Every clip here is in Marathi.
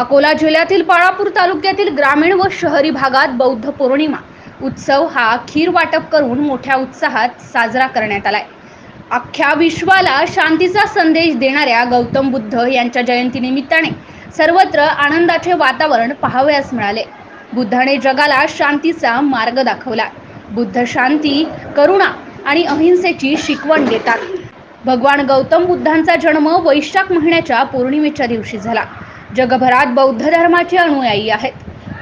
अकोला जिल्ह्यातील बाळापूर तालुक्यातील ग्रामीण व शहरी भागात बौद्ध पौर्णिमा. उत्सव हा खीर वाटप करून मोठ्या उत्साहात साजरा करण्यात आलाय. अख्ख्या विश्वाला शांतीचा संदेश देणाऱ्या गौतम बुद्ध यांच्या जयंतीनिमित्ताने सर्वत्र आनंदाचे वातावरण पाहावयास मिळाले. बुद्धाने जगाला शांतीचा मार्ग दाखवला. बुद्ध शांती करुणा आणि अहिंसेची शिकवण देतात. भगवान गौतम बुद्धांचा जन्म वैशाख महिन्याच्या पौर्णिमेच्या दिवशी झाला. जगभरात बौद्ध धर्माचे अनुयायी आहेत.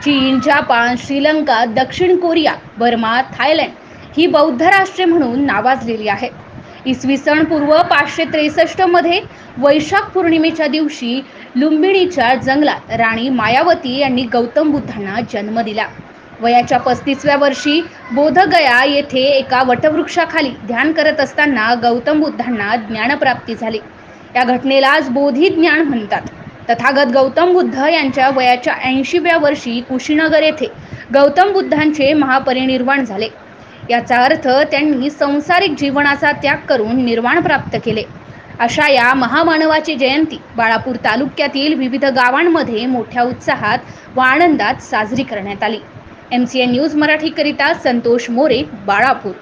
चीन जपान श्रीलंका दक्षिण कोरिया बर्मा थायलंड ही बौद्ध राष्ट्रे म्हणून नावाजलेली आहेत. इसवी सन पूर्व पाचशे त्रेसष्टमध्ये वैशाख पौर्णिमेच्या दिवशी लुंबिणीच्या जंगलात राणी मायावती यांनी गौतम बुद्धांना जन्म दिला. वयाच्या पस्तीसव्या वर्षी बोधगया येथे एका वटवृक्षाखाली ध्यान करत असताना गौतम बुद्धांना ज्ञानप्राप्ती झाली. या घटनेलाच बोधी ज्ञान म्हणतात. तथागत गौतम बुद्ध यांच्या वयाच्या ऐंशीव्या वर्षी कुशीनगर येथे गौतम बुद्धांचे महापरिनिर्वाण झाले. याचा अर्थ त्यांनी संसारिक जीवनाचा त्याग करून निर्वाण प्राप्त केले. अशा या महामानवाची जयंती बाळापूर तालुक्यातील विविध गावांमध्ये मोठ्या उत्साहात व आनंदात साजरी करण्यात आली. एम सी एन न्यूज मराठीकरिता संतोष मोरे बाळापूर.